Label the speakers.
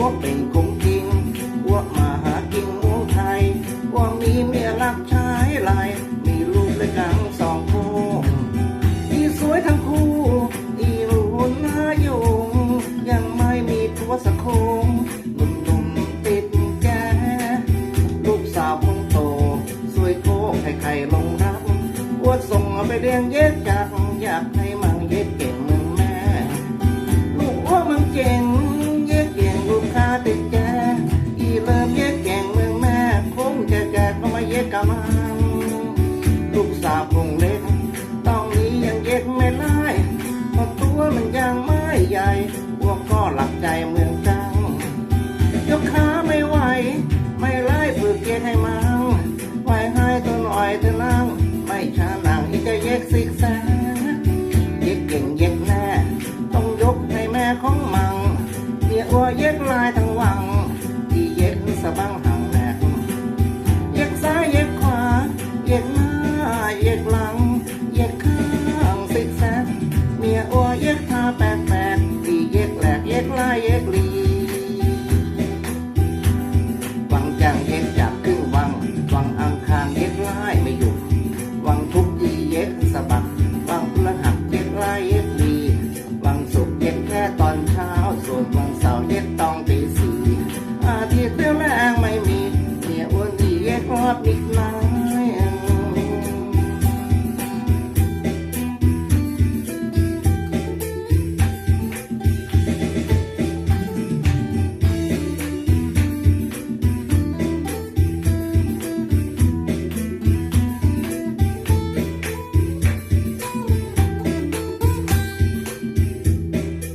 Speaker 1: ว่าเป็นคงจริงว่ามาหากินมืองไทยว่ามีเมียรักชายลาย มีลูกด้วยกันสองคนอีสวยทั้งคู่ อีรุ่นหน้าโยง ยังไม่มีตัวสังคมหนุ่มติดแก ลูกสาวคนโต สวยโคใครๆลงรักว่าส่งไปเรียงเย็ดจักอยากให้มังเย็ดเก่งเหมือนแม่ ลูกว่ามังเก่ง วคงเล็กต้องนี้ยังเย็ดไม่ได้เพราะตัวมันยังไม่ใหญ่พวกก็หลักใจเมืองจัง ยกขาไม่ไหว ไม่ไล่ฝึกเย็ดให้มังไหวให้ตัวหน่อยเธอนั่งไม่ช้านังอีกจะเย็ดซิกแซเย็ดเก่งเย็ดแน่ ต้องยกให้แม่ของมังเรียกว่าเย็ดลายทั้งวัง ที่เย็ดสะบังห่างแหนกเย็ดซ้ายเย็ดขวาเย็ เยกหลังเหยียดข้างสิกแซมเมียอ้วเย